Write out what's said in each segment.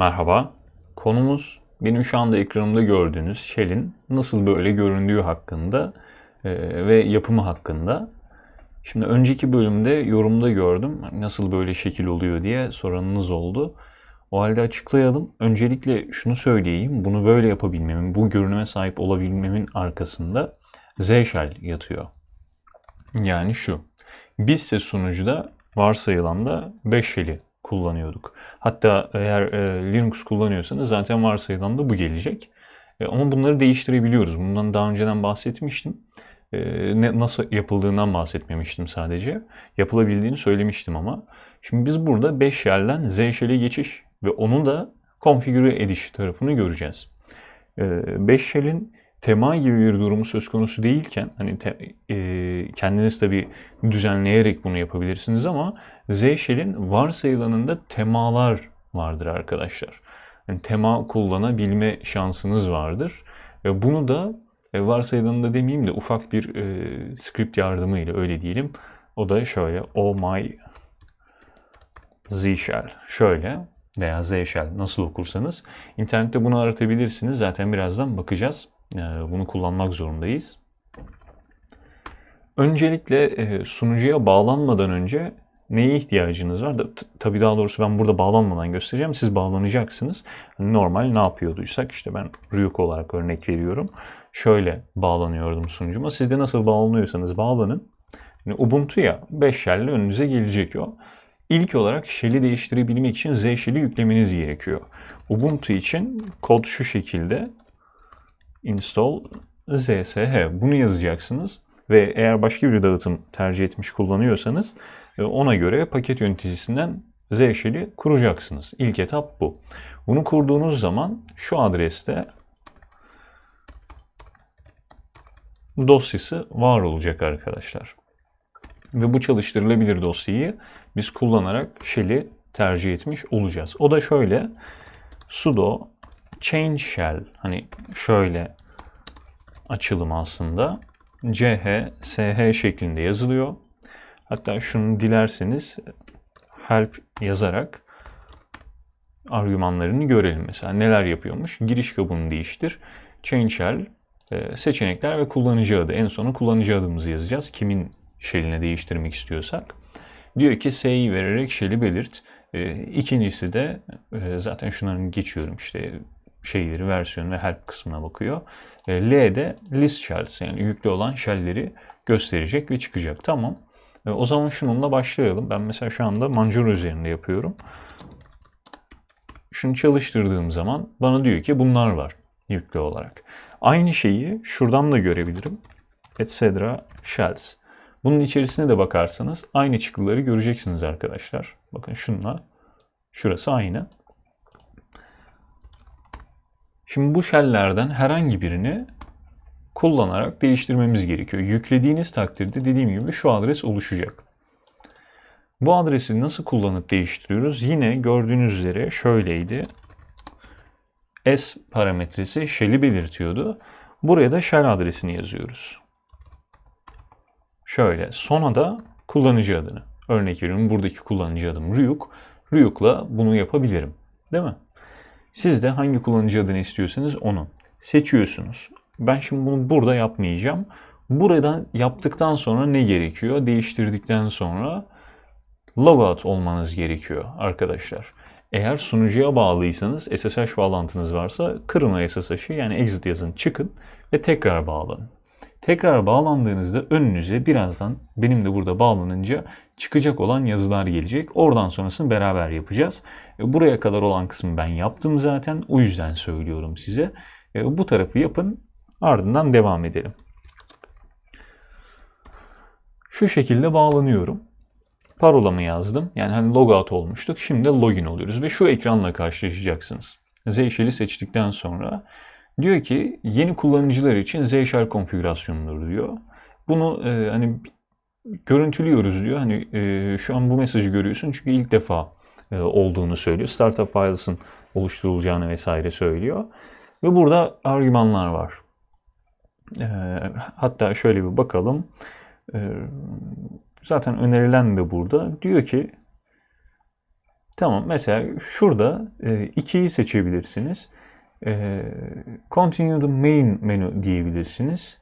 Merhaba. Konumuz benim şu anda ekranımda gördüğünüz Shell'in nasıl böyle göründüğü hakkında e, ve yapımı hakkında. Şimdi önceki bölümde yorumda gördüm nasıl böyle şekil oluyor diye soranınız oldu. O halde açıklayalım. Öncelikle şunu söyleyeyim. Bunu böyle yapabilmemin, bu görünüme sahip olabilmemin arkasında Z Shell yatıyor. Yani şu. Bizse sunucuda varsayılan da 5 shell'i kullanıyorduk. Hatta eğer e, Linux kullanıyorsanız zaten varsayılan da bu gelecek. E, ama bunları değiştirebiliyoruz. Bundan daha önceden bahsetmiştim. E, ne, nasıl yapıldığından bahsetmemiştim sadece. Yapılabildiğini söylemiştim ama. Şimdi biz burada 5 shell'den Z shell'e geçiş ve onu da konfigüre ediş tarafını göreceğiz. 5 e, shell'in tema gibi bir durumu söz konusu değilken hani te, e, kendiniz tabi düzenleyerek bunu yapabilirsiniz ama Z Shell'in varsayılanında temalar vardır arkadaşlar. Yani tema kullanabilme şansınız vardır. Ve bunu da e, varsayılanında demeyeyim de ufak bir e, script yardımıyla öyle diyelim. O da şöyle oh my Z Shell şöyle veya Z Shell nasıl okursanız internette bunu aratabilirsiniz. Zaten birazdan bakacağız. Ee, bunu kullanmak zorundayız. Öncelikle e, sunucuya bağlanmadan önce neye ihtiyacınız var? Tabii daha doğrusu ben burada bağlanmadan göstereceğim. Siz bağlanacaksınız. Normal ne yapıyorduysak işte ben Ryuk olarak örnek veriyorum. Şöyle bağlanıyordum sunucuma. Siz de nasıl bağlanıyorsanız bağlanın. Yani Ubuntu'ya 5 shell önünüze gelecek o. İlk olarak shell'i değiştirebilmek için Z shell'i yüklemeniz gerekiyor. Ubuntu için kod şu şekilde install zsh bunu yazacaksınız ve eğer başka bir dağıtım tercih etmiş kullanıyorsanız ona göre paket yöneticisinden zshell'i kuracaksınız. İlk etap bu. Bunu kurduğunuz zaman şu adreste dosyası var olacak arkadaşlar. Ve bu çalıştırılabilir dosyayı biz kullanarak shell'i tercih etmiş olacağız. O da şöyle sudo change shell hani şöyle açılım aslında ch sh şeklinde yazılıyor. Hatta şunu dilerseniz help yazarak argümanlarını görelim. Mesela neler yapıyormuş? Giriş kabını değiştir. Change shell e, seçenekler ve kullanıcı adı. En sona kullanıcı adımızı yazacağız. Kimin shell'ine değiştirmek istiyorsak. Diyor ki S'yi vererek shell'i belirt. E, ikincisi de e, zaten şunların geçiyorum işte şeyleri, versiyon ve help kısmına bakıyor. L'de list shells yani yüklü olan shell'leri gösterecek ve çıkacak. Tamam. E, o zaman şununla başlayalım. Ben mesela şu anda Manjaro üzerinde yapıyorum. Şunu çalıştırdığım zaman bana diyor ki bunlar var yüklü olarak. Aynı şeyi şuradan da görebilirim. Etc. shells. Bunun içerisine de bakarsanız aynı çıktıları göreceksiniz arkadaşlar. Bakın şunla şurası aynı. Şimdi bu shell'lerden herhangi birini kullanarak değiştirmemiz gerekiyor. Yüklediğiniz takdirde dediğim gibi şu adres oluşacak. Bu adresi nasıl kullanıp değiştiriyoruz? Yine gördüğünüz üzere şöyleydi. S parametresi shell'i belirtiyordu. Buraya da shell adresini yazıyoruz. Şöyle. Sonra da kullanıcı adını. Örnek veriyorum buradaki kullanıcı adım Ryuk. Ryuk'la bunu yapabilirim. Değil mi? Siz de hangi kullanıcı adını istiyorsanız onu seçiyorsunuz. Ben şimdi bunu burada yapmayacağım. Buradan yaptıktan sonra ne gerekiyor? Değiştirdikten sonra logout olmanız gerekiyor arkadaşlar. Eğer sunucuya bağlıysanız SSH bağlantınız varsa kırın SSH'ı yani exit yazın çıkın ve tekrar bağlanın. Tekrar bağlandığınızda önünüze birazdan benim de burada bağlanınca çıkacak olan yazılar gelecek. Oradan sonrasını beraber yapacağız. E, buraya kadar olan kısmı ben yaptım zaten. O yüzden söylüyorum size. E, bu tarafı yapın. Ardından devam edelim. Şu şekilde bağlanıyorum. Parolamı yazdım. Yani hani logout olmuştuk. Şimdi login oluyoruz ve şu ekranla karşılaşacaksınız. Zeyşel'i seçtikten sonra diyor ki yeni kullanıcılar için Zeyşel konfigürasyonudur diyor. Bunu e, hani görüntülüyoruz diyor. Hani e, şu an bu mesajı görüyorsun çünkü ilk defa e, olduğunu söylüyor. Startup Files'ın oluşturulacağını vesaire söylüyor. Ve burada argümanlar var. E, hatta şöyle bir bakalım. E, zaten önerilen de burada. Diyor ki Tamam mesela şurada 2'yi seçebilirsiniz. E, continue the main menu diyebilirsiniz.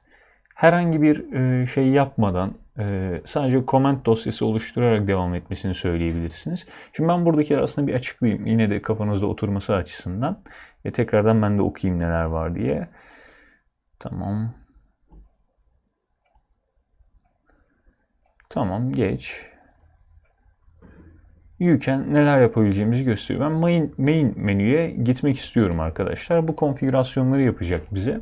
Herhangi bir e, şey yapmadan e, sadece comment dosyası oluşturarak devam etmesini söyleyebilirsiniz. Şimdi ben buradakileri aslında bir açıklayayım. Yine de kafanızda oturması açısından. E, tekrardan ben de okuyayım neler var diye. Tamam. Tamam geç. Yüken neler yapabileceğimizi gösteriyor. Ben main, main menüye gitmek istiyorum arkadaşlar. Bu konfigürasyonları yapacak bize.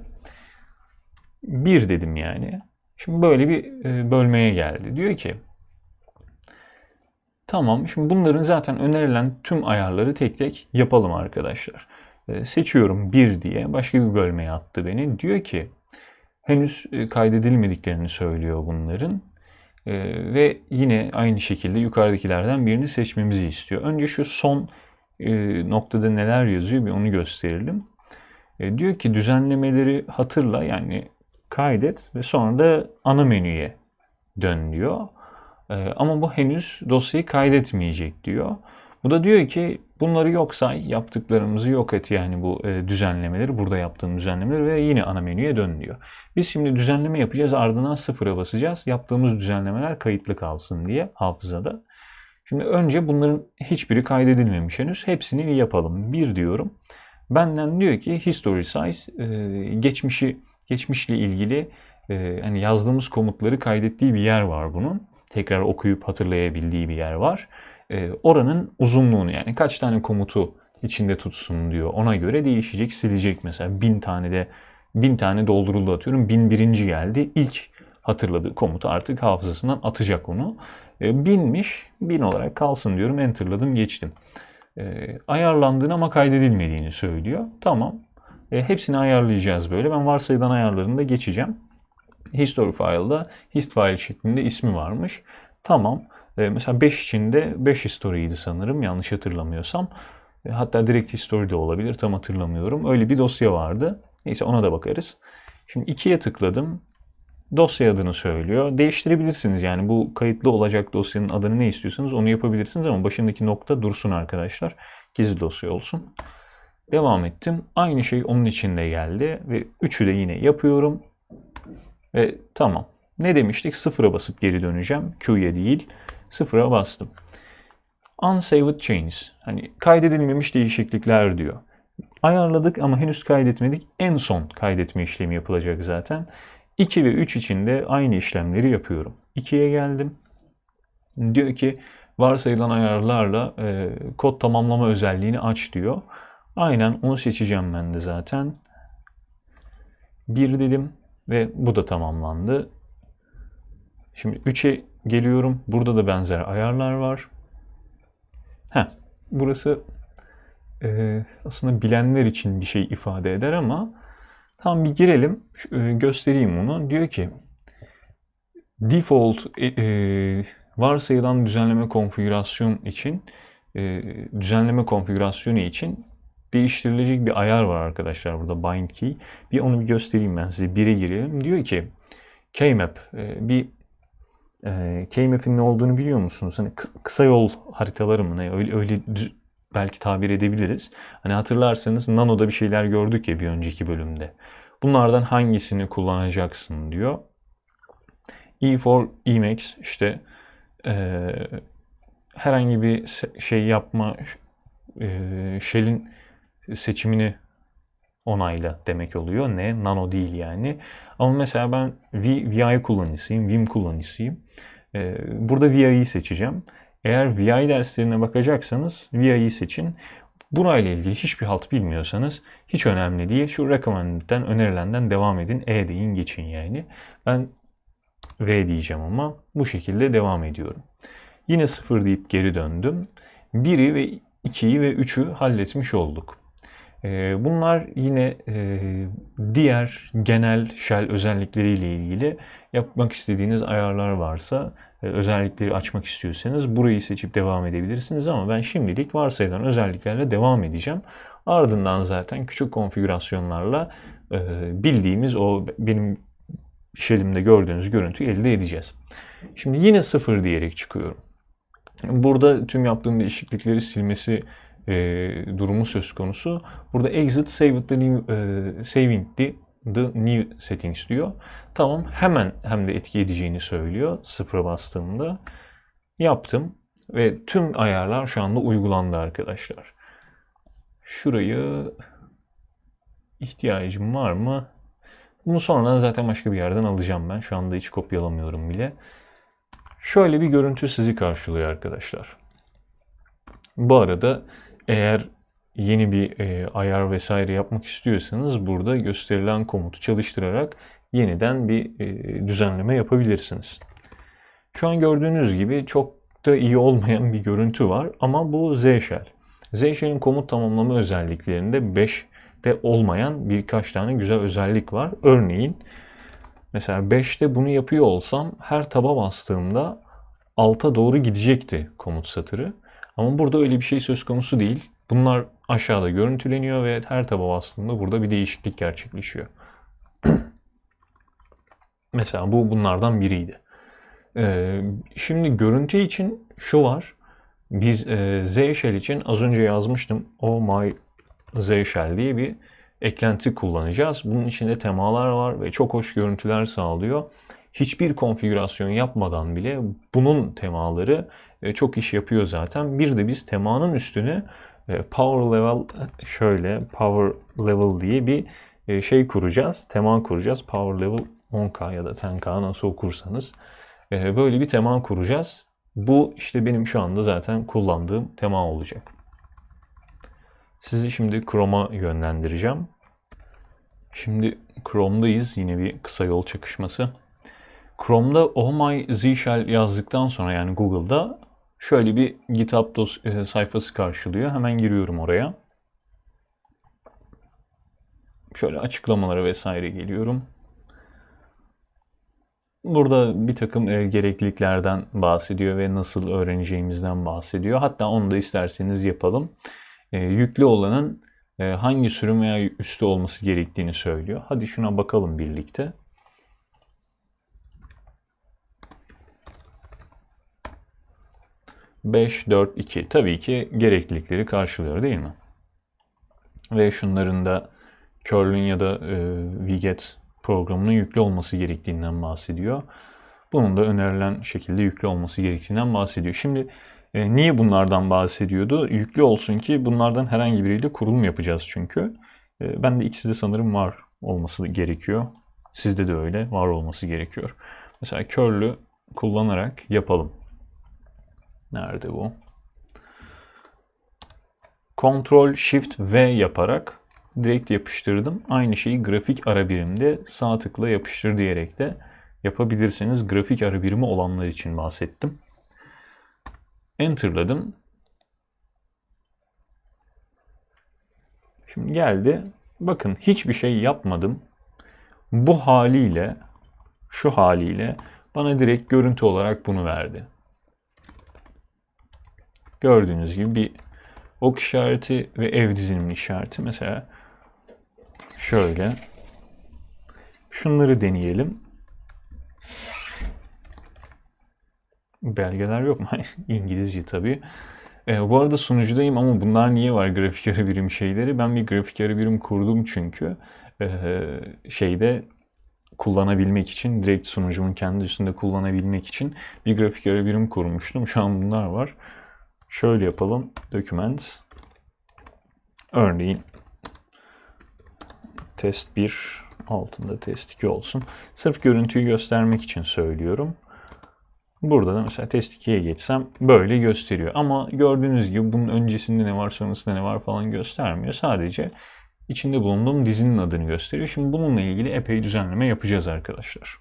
Bir dedim yani. Şimdi böyle bir e, bölmeye geldi. Diyor ki Tamam. Şimdi bunların zaten önerilen tüm ayarları tek tek yapalım arkadaşlar. E, seçiyorum 1 diye. Başka bir bölmeye attı beni. Diyor ki henüz e, kaydedilmediklerini söylüyor bunların. Ve yine aynı şekilde yukarıdakilerden birini seçmemizi istiyor. Önce şu son noktada neler yazıyor bir onu gösterelim. Diyor ki düzenlemeleri hatırla yani kaydet ve sonra da ana menüye dön diyor. Ama bu henüz dosyayı kaydetmeyecek diyor. Bu da diyor ki bunları yok say, yaptıklarımızı yok et yani bu e, düzenlemeleri, burada yaptığım düzenlemeleri ve yine ana menüye dön diyor. Biz şimdi düzenleme yapacağız ardından sıfıra basacağız. Yaptığımız düzenlemeler kayıtlı kalsın diye hafızada. Şimdi önce bunların hiçbiri kaydedilmemiş henüz. Hepsini yapalım. Bir diyorum. Benden diyor ki history size e, geçmişi geçmişle ilgili e, hani yazdığımız komutları kaydettiği bir yer var bunun. Tekrar okuyup hatırlayabildiği bir yer var. E, oranın uzunluğunu yani kaç tane komutu içinde tutsun diyor. Ona göre değişecek, silecek mesela. Bin tane de bin tane dolduruldu atıyorum. Bin birinci geldi. İlk hatırladığı komutu artık hafızasından atacak onu. E, binmiş, bin olarak kalsın diyorum. Enter'ladım, geçtim. E, ayarlandığını ama kaydedilmediğini söylüyor. Tamam. E, hepsini ayarlayacağız böyle. Ben varsayılan ayarlarını da geçeceğim. History file'da hist file şeklinde ismi varmış. Tamam. E, mesela 5 içinde 5 history'ydi sanırım yanlış hatırlamıyorsam. E, hatta direkt history de olabilir tam hatırlamıyorum. Öyle bir dosya vardı. Neyse ona da bakarız. Şimdi 2'ye tıkladım. Dosya adını söylüyor. Değiştirebilirsiniz yani bu kayıtlı olacak dosyanın adını ne istiyorsanız onu yapabilirsiniz ama başındaki nokta dursun arkadaşlar. Gizli dosya olsun. Devam ettim. Aynı şey onun içinde geldi ve üçü de yine yapıyorum. Ve tamam. Ne demiştik? Sıfıra basıp geri döneceğim. Q'ye değil. Sıfıra bastım. Unsaved changes. Hani kaydedilmemiş değişiklikler diyor. Ayarladık ama henüz kaydetmedik. En son kaydetme işlemi yapılacak zaten. 2 ve 3 için de aynı işlemleri yapıyorum. 2'ye geldim. Diyor ki varsayılan ayarlarla e, kod tamamlama özelliğini aç diyor. Aynen onu seçeceğim ben de zaten. 1 dedim ve bu da tamamlandı. Şimdi 3'e geliyorum. Burada da benzer ayarlar var. Heh, burası e, aslında bilenler için bir şey ifade eder ama tam bir girelim. E, göstereyim onu. Diyor ki default e, e, varsayılan düzenleme konfigürasyon için e, düzenleme konfigürasyonu için değiştirilecek bir ayar var arkadaşlar burada bind key. Bir onu bir göstereyim ben size. Bire girelim. Diyor ki keymap e, bir e, keymap'in ne olduğunu biliyor musunuz? Hani kısa yol haritaları mı ne? Öyle, öyle belki tabir edebiliriz. Hani hatırlarsanız Nano'da bir şeyler gördük ya bir önceki bölümde. Bunlardan hangisini kullanacaksın diyor. E for Emacs işte e, herhangi bir şey yapma e, Shell'in seçimini onayla demek oluyor. Ne? Nano değil yani. Ama mesela ben VI kullanıcısıyım, Vim kullanıcısıyım. Ee, burada VI'yi seçeceğim. Eğer VI derslerine bakacaksanız VI'yi seçin. Burayla ilgili hiçbir halt bilmiyorsanız hiç önemli değil. Şu recommended'den, önerilenden devam edin. E deyin geçin yani. Ben V diyeceğim ama bu şekilde devam ediyorum. Yine sıfır deyip geri döndüm. 1'i ve 2'yi ve 3'ü halletmiş olduk. Ee, bunlar yine e, diğer genel shell özellikleriyle ilgili yapmak istediğiniz ayarlar varsa e, özellikleri açmak istiyorsanız burayı seçip devam edebilirsiniz ama ben şimdilik varsayılan özelliklerle devam edeceğim. Ardından zaten küçük konfigürasyonlarla e, bildiğimiz o benim shell'imde gördüğünüz görüntüyü elde edeceğiz. Şimdi yine sıfır diyerek çıkıyorum. Burada tüm yaptığım değişiklikleri silmesi e, durumu söz konusu. Burada exit save the new, e, saving the, the new settings diyor. Tamam hemen hem de etki edeceğini söylüyor sıfıra bastığımda. Yaptım ve tüm ayarlar şu anda uygulandı arkadaşlar. Şurayı ihtiyacım var mı? Bunu sonradan zaten başka bir yerden alacağım ben. Şu anda hiç kopyalamıyorum bile. Şöyle bir görüntü sizi karşılıyor arkadaşlar. Bu arada eğer yeni bir e, ayar vesaire yapmak istiyorsanız burada gösterilen komutu çalıştırarak yeniden bir e, düzenleme yapabilirsiniz. Şu an gördüğünüz gibi çok da iyi olmayan bir görüntü var ama bu Z Shell. Z Shell'in komut tamamlama özelliklerinde 5'te olmayan birkaç tane güzel özellik var. Örneğin mesela 5'te bunu yapıyor olsam her taba bastığımda alta doğru gidecekti komut satırı. Ama burada öyle bir şey söz konusu değil. Bunlar aşağıda görüntüleniyor ve her taba bastığımda burada bir değişiklik gerçekleşiyor. Mesela bu bunlardan biriydi. Ee, şimdi görüntü için şu var. Biz e, Z Shell için az önce yazmıştım. Oh my Z Shell diye bir eklenti kullanacağız. Bunun içinde temalar var ve çok hoş görüntüler sağlıyor. Hiçbir konfigürasyon yapmadan bile bunun temaları çok iş yapıyor zaten. Bir de biz temanın üstüne e, power level şöyle power level diye bir e, şey kuracağız. Tema kuracağız. Power level 10K ya da 10K nasıl okursanız. Böyle bir tema kuracağız. Bu işte benim şu anda zaten kullandığım tema olacak. Sizi şimdi Chrome'a yönlendireceğim. Şimdi Chrome'dayız. Yine bir kısa yol çakışması. Chrome'da Oh My Z yazdıktan sonra yani Google'da şöyle bir GitHub dos e, sayfası karşılıyor. Hemen giriyorum oraya. Şöyle açıklamalara vesaire geliyorum. Burada bir takım e, gerekliliklerden bahsediyor ve nasıl öğreneceğimizden bahsediyor. Hatta onu da isterseniz yapalım. E, yüklü olanın e, hangi sürüm veya üstü olması gerektiğini söylüyor. Hadi şuna bakalım birlikte. 5, 4, 2 tabii ki gereklilikleri karşılıyor değil mi? Ve şunların da curl'ün ya da e, Wiget programının yüklü olması gerektiğinden bahsediyor. Bunun da önerilen şekilde yüklü olması gerektiğinden bahsediyor. Şimdi e, niye bunlardan bahsediyordu? Yüklü olsun ki bunlardan herhangi biriyle kurulum yapacağız çünkü. E, ben de ikisi de sanırım var olması gerekiyor. Sizde de öyle var olması gerekiyor. Mesela curl'ü kullanarak yapalım. Nerede bu? Ctrl Shift V yaparak direkt yapıştırdım. Aynı şeyi grafik ara birimde sağ tıkla yapıştır diyerek de yapabilirsiniz. Grafik ara birimi olanlar için bahsettim. Enter'ladım. Şimdi geldi. Bakın hiçbir şey yapmadım. Bu haliyle şu haliyle bana direkt görüntü olarak bunu verdi. Gördüğünüz gibi bir ok işareti ve ev dizilimi işareti. Mesela şöyle. Şunları deneyelim. Belgeler yok mu? İngilizce tabii. Ee, bu arada sunucudayım ama bunlar niye var grafik arı birim şeyleri? Ben bir grafik arı birim kurdum çünkü ee, şeyde kullanabilmek için direkt sunucumun kendi üstünde kullanabilmek için bir grafik arı birim kurmuştum. Şu an bunlar var. Şöyle yapalım. Documents. Örneğin test 1 altında test 2 olsun. Sırf görüntüyü göstermek için söylüyorum. Burada da mesela test 2'ye geçsem böyle gösteriyor. Ama gördüğünüz gibi bunun öncesinde ne var sonrasında ne var falan göstermiyor. Sadece içinde bulunduğum dizinin adını gösteriyor. Şimdi bununla ilgili epey düzenleme yapacağız arkadaşlar.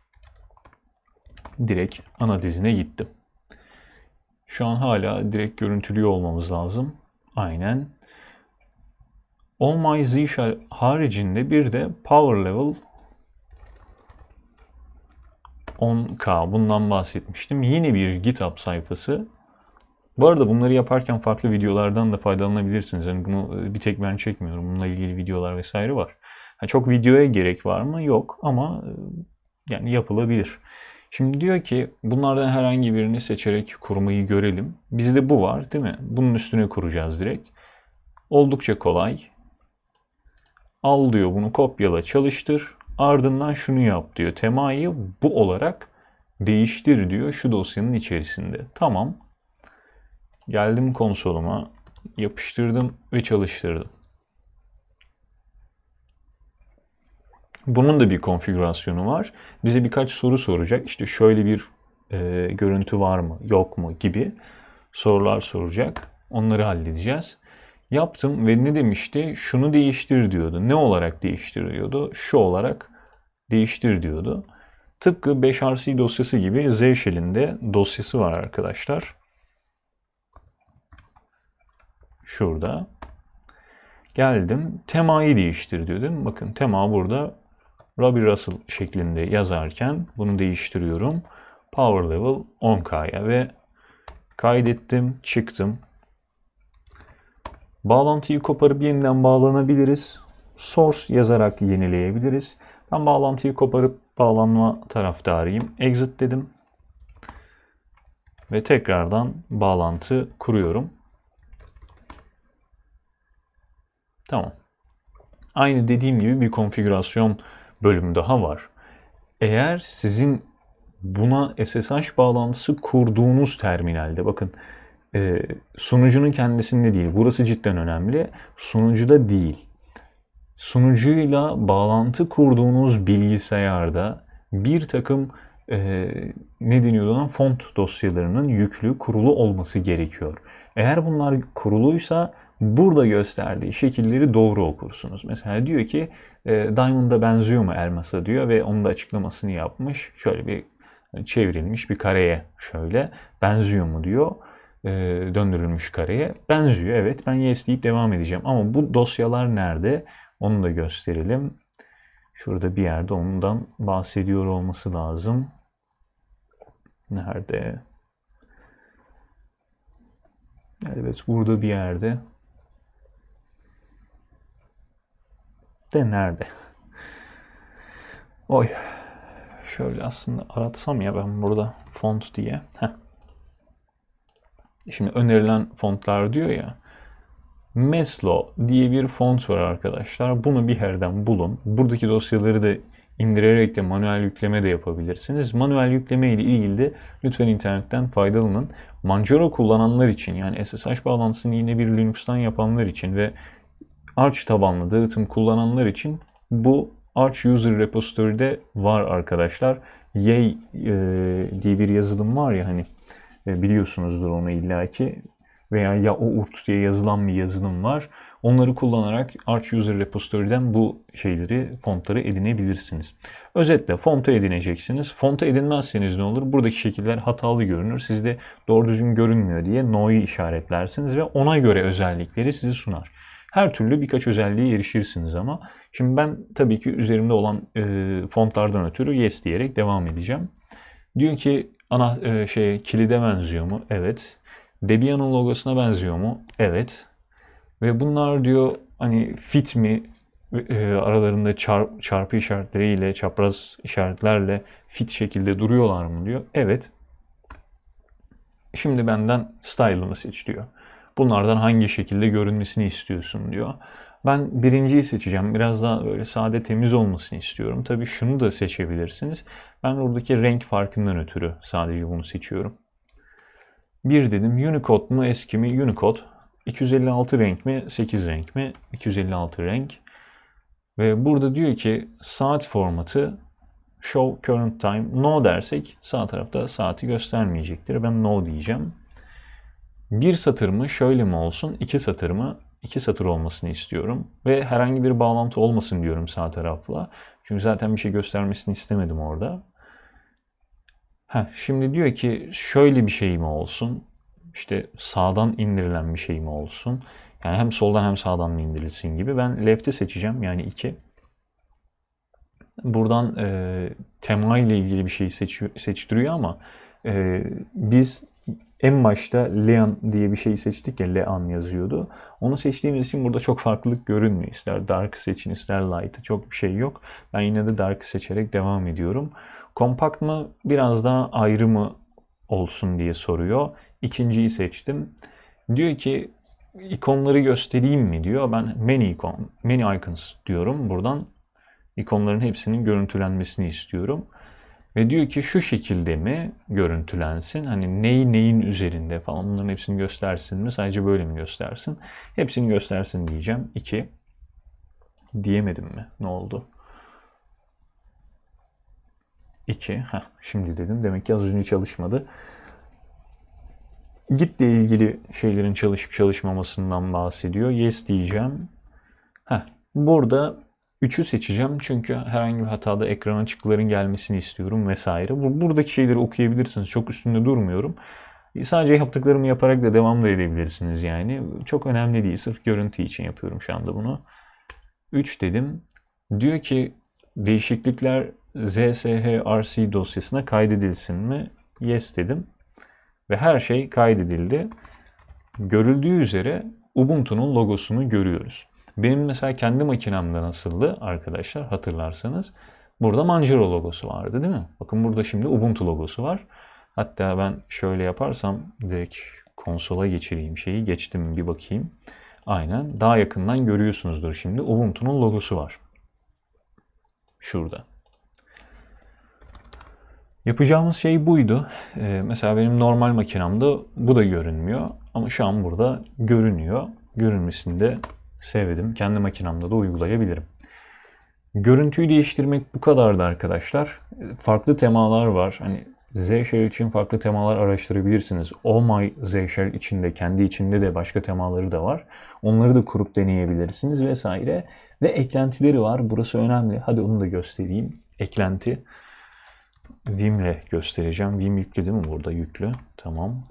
Direkt ana dizine gittim. Şu an hala direkt görüntülüyor olmamız lazım. Aynen. On My Z Shell haricinde bir de Power Level 10K bundan bahsetmiştim. Yeni bir GitHub sayfası. Bu arada bunları yaparken farklı videolardan da faydalanabilirsiniz. Yani bunu e, bir tek ben çekmiyorum. Bununla ilgili videolar vesaire var. çok videoya gerek var mı? Yok ama e, yani yapılabilir. Şimdi diyor ki bunlardan herhangi birini seçerek kurmayı görelim. Bizde bu var değil mi? Bunun üstüne kuracağız direkt. Oldukça kolay. Al diyor bunu kopyala çalıştır. Ardından şunu yap diyor. Temayı bu olarak değiştir diyor şu dosyanın içerisinde. Tamam. Geldim konsoluma. Yapıştırdım ve çalıştırdım. Bunun da bir konfigürasyonu var. Bize birkaç soru soracak. İşte şöyle bir e, görüntü var mı, yok mu gibi sorular soracak. Onları halledeceğiz. Yaptım ve ne demişti? Şunu değiştir diyordu. Ne olarak değiştir diyordu? Şu olarak değiştir diyordu. Tıpkı 5RC dosyası gibi Z shell'inde dosyası var arkadaşlar. Şurada. Geldim. Temayı değiştir diyor değil mi? Bakın tema burada Robbie Russell şeklinde yazarken bunu değiştiriyorum. Power level 10K'ya ve kaydettim, çıktım. Bağlantıyı koparıp yeniden bağlanabiliriz. Source yazarak yenileyebiliriz. Ben bağlantıyı koparıp bağlanma taraftarıyım. Exit dedim. Ve tekrardan bağlantı kuruyorum. Tamam. Aynı dediğim gibi bir konfigürasyon bölümü daha var. Eğer sizin buna SSH bağlantısı kurduğunuz terminalde bakın e, sunucunun kendisinde değil. Burası cidden önemli. Sunucuda değil. Sunucuyla bağlantı kurduğunuz bilgisayarda bir takım e, ne deniyordu ona font dosyalarının yüklü kurulu olması gerekiyor. Eğer bunlar kuruluysa burada gösterdiği şekilleri doğru okursunuz. Mesela diyor ki e, Diamond'a benziyor mu elmasa diyor ve onun da açıklamasını yapmış. Şöyle bir çevrilmiş bir kareye şöyle benziyor mu diyor. E, döndürülmüş kareye. Benziyor evet ben yes deyip devam edeceğim. Ama bu dosyalar nerede? Onu da gösterelim. Şurada bir yerde ondan bahsediyor olması lazım. Nerede? Evet burada bir yerde. De nerede? Oy. Şöyle aslında aratsam ya ben burada font diye. Heh. Şimdi önerilen fontlar diyor ya. Meslo diye bir font var arkadaşlar. Bunu bir yerden bulun. Buradaki dosyaları da indirerek de manuel yükleme de yapabilirsiniz. Manuel yükleme ile ilgili de lütfen internetten faydalanın. Manjaro kullananlar için yani SSH bağlantısını yine bir Linux'tan yapanlar için ve Arch tabanlı dağıtım kullananlar için bu Arch User Repository'de var arkadaşlar. Yay e, diye bir yazılım var ya hani e, biliyorsunuzdur onu illaki veya ya o urt diye yazılan bir yazılım var. Onları kullanarak Arch User Repository'den bu şeyleri, fontları edinebilirsiniz. Özetle fontu edineceksiniz. Fontu edinmezseniz ne olur? Buradaki şekiller hatalı görünür. Sizde doğru düzgün görünmüyor diye no'yu işaretlersiniz ve ona göre özellikleri size sunar. Her türlü birkaç özelliğe erişirsiniz ama. Şimdi ben tabii ki üzerimde olan e, fontlardan ötürü yes diyerek devam edeceğim. Diyor ki ana e, şey kilide benziyor mu? Evet. Debian'ın logosuna benziyor mu? Evet. Ve bunlar diyor hani fit mi e, aralarında çarp, çarpı işaretleriyle, çapraz işaretlerle fit şekilde duruyorlar mı diyor. Evet. Şimdi benden style'ımı seç diyor. Bunlardan hangi şekilde görünmesini istiyorsun diyor. Ben birinciyi seçeceğim. Biraz daha böyle sade temiz olmasını istiyorum. Tabii şunu da seçebilirsiniz. Ben oradaki renk farkından ötürü sadece bunu seçiyorum. Bir dedim Unicode mu eski mi? Unicode. 256 renk mi? 8 renk mi? 256 renk. Ve burada diyor ki saat formatı show current time no dersek sağ tarafta saati göstermeyecektir. Ben no diyeceğim. Bir satır mı şöyle mi olsun? iki satır mı? iki satır olmasını istiyorum. Ve herhangi bir bağlantı olmasın diyorum sağ tarafla. Çünkü zaten bir şey göstermesini istemedim orada. Heh, şimdi diyor ki şöyle bir şey mi olsun? İşte sağdan indirilen bir şey mi olsun? Yani hem soldan hem sağdan mı indirilsin gibi. Ben left'i seçeceğim yani 2. Buradan e, tema ile ilgili bir şey seç, seçtiriyor ama e, biz en başta Leon diye bir şey seçtik ya Leon yazıyordu. Onu seçtiğimiz için burada çok farklılık görünmüyor. İster Dark seçin ister Light'ı çok bir şey yok. Ben yine de Dark'ı seçerek devam ediyorum. Kompakt mı biraz daha ayrı mı olsun diye soruyor. İkinciyi seçtim. Diyor ki ikonları göstereyim mi diyor. Ben many icon, many icons diyorum. Buradan ikonların hepsinin görüntülenmesini istiyorum. Ve diyor ki şu şekilde mi görüntülensin? Hani neyi neyin üzerinde falan bunların hepsini göstersin mi? Sadece böyle mi göstersin? Hepsini göstersin diyeceğim. 2. Diyemedim mi? Ne oldu? 2. Heh, şimdi dedim. Demek ki az önce çalışmadı. Git'le ilgili şeylerin çalışıp çalışmamasından bahsediyor. Yes diyeceğim. Heh, burada 3'ü seçeceğim çünkü herhangi bir hatada ekrana açıkların gelmesini istiyorum vesaire. Bu, buradaki şeyleri okuyabilirsiniz. Çok üstünde durmuyorum. Sadece yaptıklarımı yaparak da devam da edebilirsiniz yani. Çok önemli değil. Sırf görüntü için yapıyorum şu anda bunu. 3 dedim. Diyor ki değişiklikler ZSHRC dosyasına kaydedilsin mi? Yes dedim. Ve her şey kaydedildi. Görüldüğü üzere Ubuntu'nun logosunu görüyoruz. Benim mesela kendi makinemde nasıldı arkadaşlar hatırlarsanız. Burada Manjaro logosu vardı değil mi? Bakın burada şimdi Ubuntu logosu var. Hatta ben şöyle yaparsam direkt konsola geçireyim şeyi. Geçtim bir bakayım. Aynen. Daha yakından görüyorsunuzdur şimdi. Ubuntu'nun logosu var. Şurada. Yapacağımız şey buydu. Ee, mesela benim normal makinemde bu da görünmüyor. Ama şu an burada görünüyor. Görünmesini de sevdim. Kendi makinemde de uygulayabilirim. Görüntüyü değiştirmek bu kadardı arkadaşlar. Farklı temalar var. Hani Z-Shell için farklı temalar araştırabilirsiniz. Oh My Z-Shell içinde, kendi içinde de başka temaları da var. Onları da kurup deneyebilirsiniz vesaire. Ve eklentileri var. Burası önemli. Hadi onu da göstereyim. Eklenti. Vim'le göstereceğim. Vim yüklü değil mi burada? Yüklü. Tamam.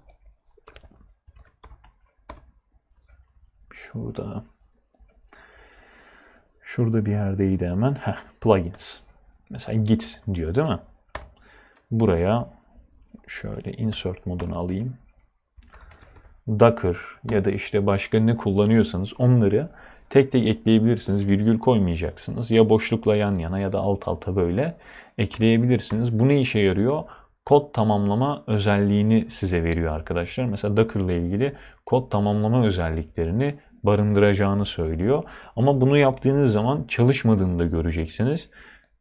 Şurada. Şurada bir yerdeydi hemen. Heh, plugins. Mesela git diyor değil mi? Buraya şöyle insert modunu alayım. Docker ya da işte başka ne kullanıyorsanız onları tek tek ekleyebilirsiniz. Virgül koymayacaksınız. Ya boşlukla yan yana ya da alt alta böyle ekleyebilirsiniz. Bu ne işe yarıyor? Kod tamamlama özelliğini size veriyor arkadaşlar. Mesela Docker ile ilgili kod tamamlama özelliklerini barındıracağını söylüyor. Ama bunu yaptığınız zaman çalışmadığını da göreceksiniz.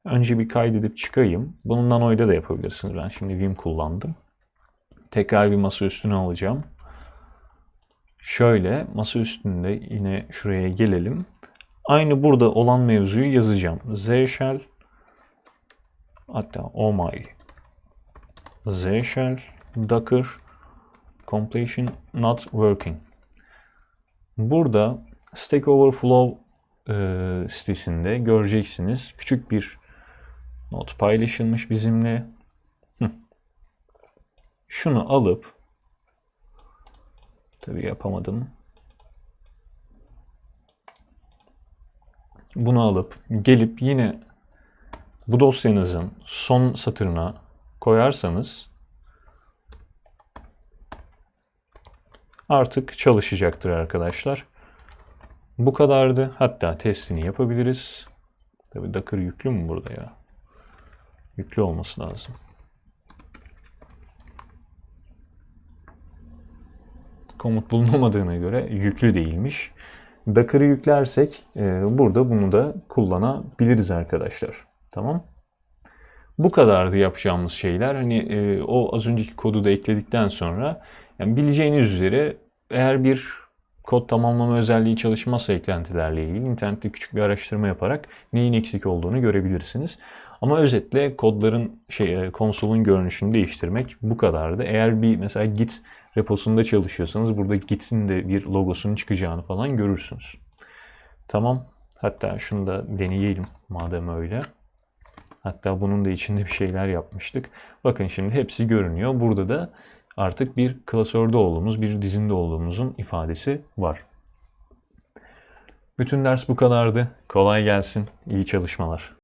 Önce bir kaydedip çıkayım. Bundan oyda da yapabilirsiniz. Ben şimdi Vim kullandım. Tekrar bir masa üstüne alacağım. Şöyle masa üstünde yine şuraya gelelim. Aynı burada olan mevzuyu yazacağım. Z shell hatta oh my Z shell docker completion not working. Burada Stack Overflow e, sitesinde göreceksiniz. Küçük bir not paylaşılmış bizimle. Hı. Şunu alıp tabi yapamadım. Bunu alıp gelip yine bu dosyanızın son satırına koyarsanız artık çalışacaktır arkadaşlar. Bu kadardı. Hatta testini yapabiliriz. Tabi Docker yüklü mü burada ya? Yüklü olması lazım. Komut bulunamadığına göre yüklü değilmiş. Docker'ı yüklersek e, burada bunu da kullanabiliriz arkadaşlar. Tamam. Bu kadardı yapacağımız şeyler. Hani e, o az önceki kodu da ekledikten sonra yani bileceğiniz üzere eğer bir kod tamamlama özelliği çalışmazsa eklentilerle ilgili internette küçük bir araştırma yaparak neyin eksik olduğunu görebilirsiniz. Ama özetle kodların şey konsolun görünüşünü değiştirmek bu kadardı. Eğer bir mesela Git reposunda çalışıyorsanız burada Git'in de bir logosunun çıkacağını falan görürsünüz. Tamam. Hatta şunu da deneyelim madem öyle. Hatta bunun da içinde bir şeyler yapmıştık. Bakın şimdi hepsi görünüyor. Burada da artık bir klasörde olduğumuz, bir dizinde olduğumuzun ifadesi var. Bütün ders bu kadardı. Kolay gelsin. İyi çalışmalar.